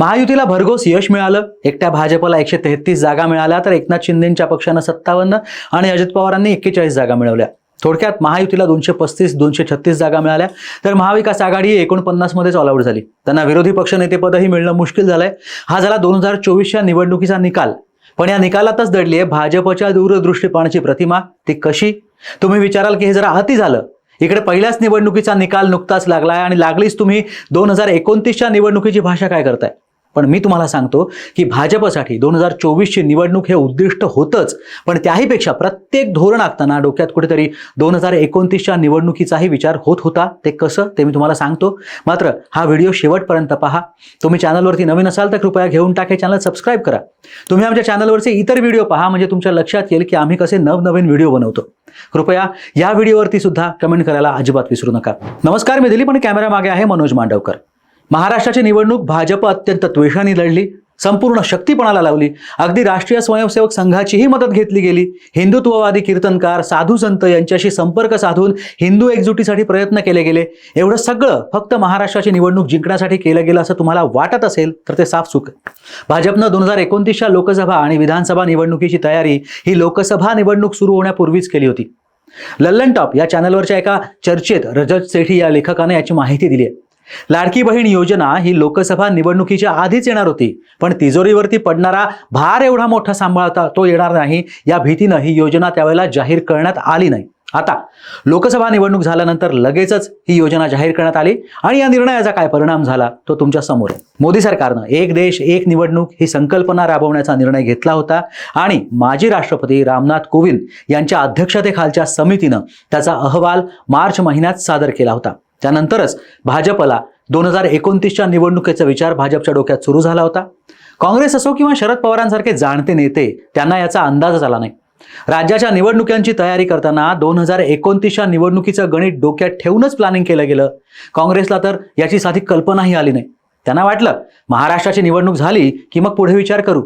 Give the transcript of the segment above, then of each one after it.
महायुतीला भरघोस यश मिळालं. एकट्या भाजपला एकशे तेहतीस जागा मिळाल्या तर एकनाथ शिंदेच्या पक्षानं सत्तावन्न आणि अजित पवारांनी एक्केचाळीस जागा मिळवल्या. थोडक्यात महायुतीला दोनशे पस्तीस दोनशे छत्तीस जागा मिळाल्या. तर महाविकास आघाडी ही एकोणपन्नास मध्येच ऑल आऊट झाली. त्यांना विरोधी पक्षनेतेपदही मिळणं मुश्किल झालंय. हा झाला दोन हजार चोवीसच्या निवडणुकीचा निकाल. पण या निकालातच दडली आहे भाजपच्या दूरदृष्टीपणाची प्रतिमा. ती कशी? तुम्ही विचाराल की हे जरा अति झालं. इकडे पहिल्याच निवडणुकीचा निकाल नुकताच लागलाय आणि लागलीच तुम्ही दोन हजार एकोणतीसच्या निवडणुकीची भाषा काय करताय? पण मी तुम्हाला सांगतो की भाजपसाठी दोन हजार चोवीसची निवडणूक हे उद्दिष्ट होतंच पण त्याहीपेक्षा प्रत्येक धोरण आखताना डोक्यात कुठेतरी दोन हजार एकोणतीसच्या निवडणुकीचाही विचार होत होता. ते कसं ते मी तुम्हाला सांगतो. मात्र हा व्हिडिओ शेवटपर्यंत पहा. तुम्ही चॅनलवरती नवीन असाल तर कृपया घेऊन टाके चॅनल सबस्क्राईब करा. तुम्ही आमच्या चॅनलवरचे इतर व्हिडिओ पहा म्हणजे तुमच्या लक्षात येईल की आम्ही कसे नवनवीन व्हिडिओ बनवतो. कृपया या व्हिडिओवरती सुद्धा कमेंट करायला अजिबात विसरू नका. नमस्कार मी दिलीप आणि कॅमेरा मागे आहे मनोज मांडवकर. महाराष्ट्राची निवडणूक भाजप अत्यंत त्वेषाने लढली संपूर्ण शक्तीपणाला लावली. अगदी राष्ट्रीय स्वयंसेवक संघाचीही मदत घेतली गेली. हिंदुत्ववादी कीर्तनकार साधू संत यांच्याशी संपर्क साधून हिंदू एकजुटीसाठी प्रयत्न केले गेले. एवढं सगळं फक्त महाराष्ट्राची निवडणूक जिंकण्यासाठी केलं गेलं असं तुम्हाला वाटत असेल तर ते साफ चूक भाजपनं दोन हजार एकोणतीसच्या लोकसभा आणि विधानसभा निवडणुकीची तयारी ही लोकसभा निवडणूक सुरू होण्यापूर्वीच केली होती. लल्लन टॉप या चॅनलवरच्या एका चर्चेत रजत सेठी या लेखकाने याची माहिती दिली आहे. लाडकी बहीण योजना ही लोकसभा निवडणुकीच्या आधीच येणार होती पण तिजोरीवरती पडणारा भार एवढा मोठा सांभाळता तो येणार नाही या भीतीनं ही योजना त्यावेळेला जाहीर करण्यात आली नाही. आता लोकसभा निवडणूक झाल्यानंतर लगेचच ही योजना जाहीर करण्यात आली आणि या निर्णयाचा काय परिणाम झाला तो तुमच्यासमोर आहे. मोदी सरकारनं एक देश एक निवडणूक ही संकल्पना राबवण्याचा निर्णय घेतला होता आणि माजी राष्ट्रपती रामनाथ कोविंद यांच्या अध्यक्षतेखालच्या समितीनं त्याचा अहवाल मार्च महिन्यात सादर केला होता. त्यानंतरच भाजपला दोन हजार एकोणतीसच्या निवडणुकीचा विचार भाजपच्या डोक्यात सुरू झाला होता. काँग्रेस असो किंवा शरद पवारांसारखे जाणते नेते त्यांना याचा अंदाजच आला नाही. राज्याच्या निवडणुकांची तयारी करताना दोन हजार एकोणतीसच्या निवडणुकीचं गणित डोक्यात ठेवूनच प्लॅनिंग केलं गेलं. काँग्रेसला तर याची साधी कल्पनाही आली नाही. त्यांना वाटलं महाराष्ट्राची निवडणूक झाली की मग पुढे विचार करू.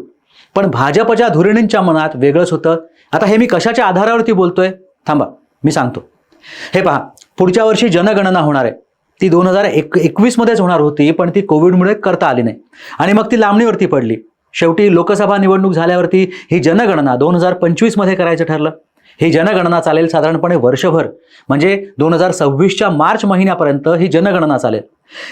पण भाजपच्या धुरिणींच्या मनात वेगळंच होतं. आता हे मी कशाच्या आधारावरती बोलतोय? थांबा मी सांगतो. हे पहा पुढच्या वर्षी जनगणना होणार आहे. ती दोन हजार एक एकवीसमध्येच होणार होती पण ती कोविडमुळे करता आली नाही. आणि मग ती लांबणीवरती पडली. शेवटी लोकसभा निवडणूक झाल्यावरती ही जनगणना दोन हजार पंचवीसमध्ये करायचं ठरलं. ही जनगणना चालेल साधारणपणे वर्षभर. म्हणजे दोन हजार सव्वीसच्या मार्च महिन्यापर्यंत ही जनगणना चालेल.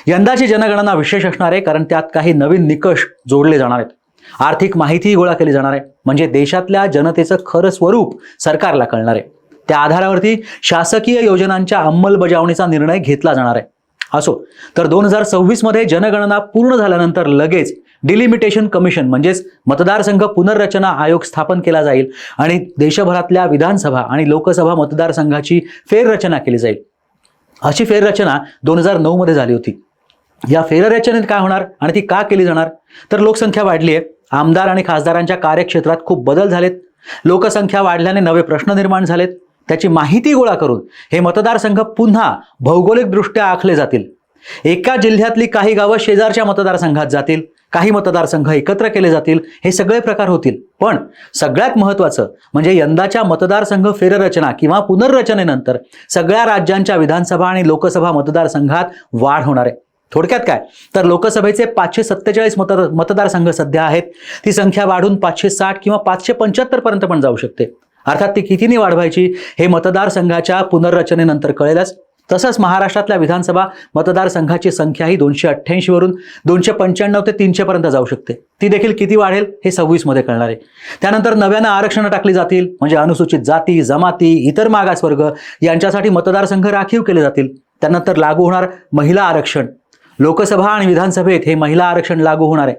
यंदाची जनगणना विशेष असणार आहे कारण त्यात काही नवीन निकष जोडले जाणार आहेत. आर्थिक माहितीही गोळा केली जाणार आहे. म्हणजे देशातल्या जनतेचं खरं स्वरूप सरकारला कळणार आहे. त्या आधारावरती शासकीय योजनांच्या अंमलबजावणीचा निर्णय घेतला जाणार आहे. असो तर दोन हजार सव्वीसमध्ये जनगणना पूर्ण झाल्यानंतर लगेच डिलिमिटेशन कमिशन म्हणजेच मतदारसंघ पुनर्रचना आयोग स्थापन केला जाईल आणि देशभरातल्या विधानसभा आणि लोकसभा मतदारसंघाची फेररचना केली जाईल. अशी फेररचना दोन हजार नऊमध्ये झाली होती. या फेररचनेत काय होणार आणि ती का केली जाणार? तर लोकसंख्या वाढली आहे आमदार आणि खासदारांच्या कार्यक्षेत्रात खूप बदल झालेत. लोकसंख्या वाढल्याने नवे प्रश्न निर्माण झालेत. त्याची माहिती गोळा करून हे मतदारसंघ पुन्हा भौगोलिकदृष्ट्या आखले जातील. एका जिल्ह्यातली काही गावं शेजारच्या मतदारसंघात जातील काही मतदारसंघ एकत्र केले जातील हे सगळे प्रकार होतील. पण सगळ्यात महत्त्वाचं म्हणजे यंदाच्या मतदारसंघ फेररचना किंवा पुनर्रचनेनंतर सगळ्या राज्यांच्या विधानसभा आणि लोकसभा मतदारसंघात वाढ होणार आहे. थोडक्यात काय? तर लोकसभेचे पाचशे सत्तेचाळीस मत मतदारसंघ सध्या आहेत. ती संख्या वाढून पाचशे साठ किंवा पाचशे पंच्याहत्तर पर्यंत पण जाऊ शकते. अर्थात ती कितीने वाढवायची हे मतदारसंघाच्या पुनर्रचनेनंतर कळेलच. तसंच महाराष्ट्रातल्या विधानसभा मतदारसंघाची संख्या ही दोनशे अठ्ठ्याऐंशीवरून दोनशे पंच्याण्णव ते तीनशेपर्यंत जाऊ शकते. ती देखील किती वाढेल हे सव्वीसमध्ये कळणार आहे. त्यानंतर नव्यानं आरक्षणं टाकली जातील म्हणजे अनुसूचित जाती जमाती इतर मागासवर्ग यांच्यासाठी मतदारसंघ राखीव केले जातील. त्यानंतर लागू होणार महिला आरक्षण. लोकसभा आणि विधानसभेत हे महिला आरक्षण लागू होणार आहे.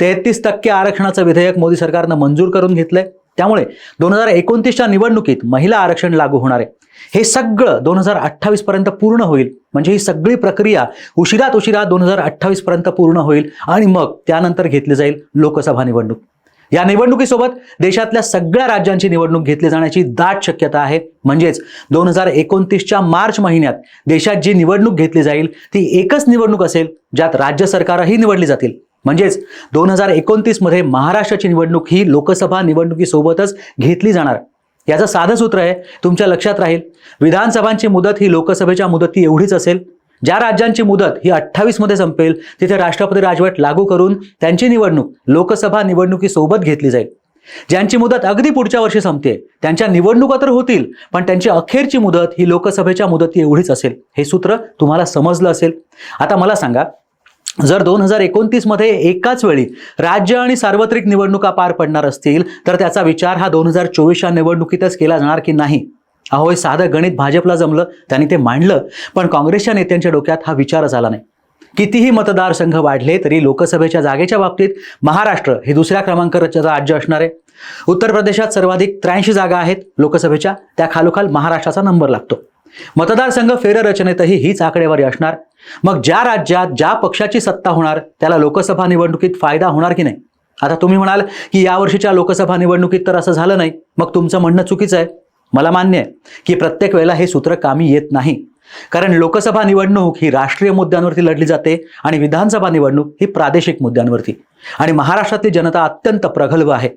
तेहतीस टक्के आरक्षणाचं विधेयक मोदी सरकारनं मंजूर करून घेतलंय. त्यामुळे दोन हजार एकोणतीसच्या निवडणुकीत महिला आरक्षण लागू होणार आहे. हे सगळं दोन हजार अठ्ठावीस पर्यंत पूर्ण होईल. म्हणजे ही सगळी प्रक्रिया उशिरात उशिरा दोन हजार अठ्ठावीस पर्यंत पूर्ण होईल आणि मग त्यानंतर घेतली जाईल लोकसभा निवडणूक. या निवडणुकीसोबत देशातल्या सगळ्या राज्यांची निवडणूक घेतली जाण्याची दाट शक्यता आहे. म्हणजेच दोन हजार एकोणतीसच्या मार्च महिन्यात देशात जी निवडणूक घेतली जाईल ती एकच निवडणूक असेल ज्यात राज्य सरकारही निवडली जातील. म्हणजेच दोन हजार एकोणतीसमध्ये महाराष्ट्राची निवडणूक ही लोकसभा निवडणुकीसोबतच घेतली जाणार. याचं साधं सूत्र आहे तुमच्या लक्षात राहील. विधानसभांची मुदत ही लोकसभेच्या मुदती एवढीच असेल. ज्या राज्यांची मुदत ही अठ्ठावीसमध्ये संपेल तिथे राष्ट्रपती राजवट लागू करून त्यांची निवडणूक लोकसभा निवडणुकीसोबत घेतली जाईल. ज्यांची मुदत अगदी पुढच्या वर्षी संपते त्यांच्या निवडणुका तर होतील पण त्यांची अखेरची मुदत ही लोकसभेच्या मुदती एवढीच असेल. हे सूत्र तुम्हाला समजलं असेल. आता मला सांगा जर दोन हजार एकोणतीसमध्ये एकाच वेळी राज्य आणि सार्वत्रिक निवडणुका पार पडणार असतील तर त्याचा विचार हा दोन हजार चोवीसच्या निवडणुकीतच केला जाणार की नाही? अहो हे साधं गणित भाजपला जमलं त्यांनी ते मांडलं पण काँग्रेसच्या नेत्यांच्या डोक्यात हा विचारच आला नाही. कितीही मतदारसंघ वाढले तरी लोकसभेच्या जागेच्या बाबतीत महाराष्ट्र हे दुसऱ्या क्रमांकाचं राज्य असणार आहे. उत्तर प्रदेशात सर्वाधिक त्र्याऐंशी जागा आहेत लोकसभेच्या त्या खालोखाल महाराष्ट्राचा नंबर लागतो. मतदारसंघ फेररचनेतही हीच आकडेवारी असणार. मग ज्या राज्यात ज्या पक्षाची सत्ता होणार त्याला लोकसभा निवडणुकीत फायदा होणार की नाही? आता तुम्ही म्हणाल की यावर्षीच्या लोकसभा निवडणुकीत तर असं झालं नाही. मग तुमचं म्हणणं चुकीचं आहे. मला मान्य आहे की प्रत्येक वेळेला हे सूत्र कामी येत नाही. कारण लोकसभा निवडणूक ही राष्ट्रीय मुद्द्यांवरती लढली जाते आणि विधानसभा निवडणूक ही प्रादेशिक मुद्द्यांवरती. आणि महाराष्ट्रातली जनता अत्यंत प्रगल्भ आहे.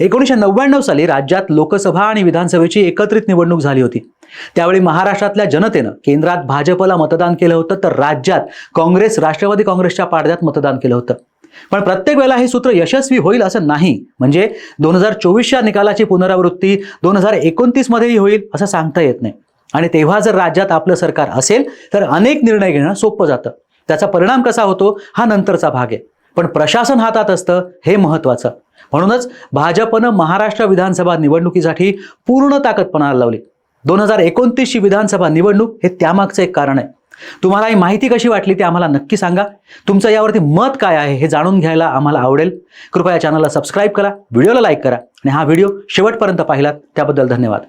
एकोणीसशे नव्याण्णव साली राज्यात लोकसभा आणि विधानसभेची एकत्रित निवडणूक झाली होती. त्यावेळी महाराष्ट्रातल्या जनतेनं केंद्रात भाजपला मतदान केलं होतं तर राज्यात काँग्रेस राष्ट्रवादी काँग्रेसच्या पाडद्यात मतदान केलं होतं. पण प्रत्येक वेळेला हे सूत्र यशस्वी होईल असं नाही. म्हणजे दोन हजार चोवीसच्या निकालाची पुनरावृत्ती दोन हजार एकोणतीसमध्येही होईल असं सांगता येत नाही. आणि तेव्हा जर राज्यात आपलं सरकार असेल तर अनेक निर्णय घेणं सोपं जातं. त्याचा परिणाम कसा होतो हा नंतरचा भाग आहे. पण प्रशासन हातात असतं हे महत्त्वाचं. म्हणूनच भाजपनं महाराष्ट्र विधानसभा निवडणुकीसाठी पूर्ण ताकद पणाला लावली. दोन हजार एकोणतीसची विधानसभा निवडणूक हे त्यामागचं एक कारण आहे. तुम्हाला ही माहिती कशी वाटली ते आम्हाला नक्की सांगा. तुमचं यावरती मत काय आहे हे जाणून घ्यायला आम्हाला आवडेल. कृपया चॅनलला सबस्क्राईब करा व्हिडिओला लाईक करा आणि हा व्हिडिओ शेवटपर्यंत पाहिलात त्याबद्दल धन्यवाद.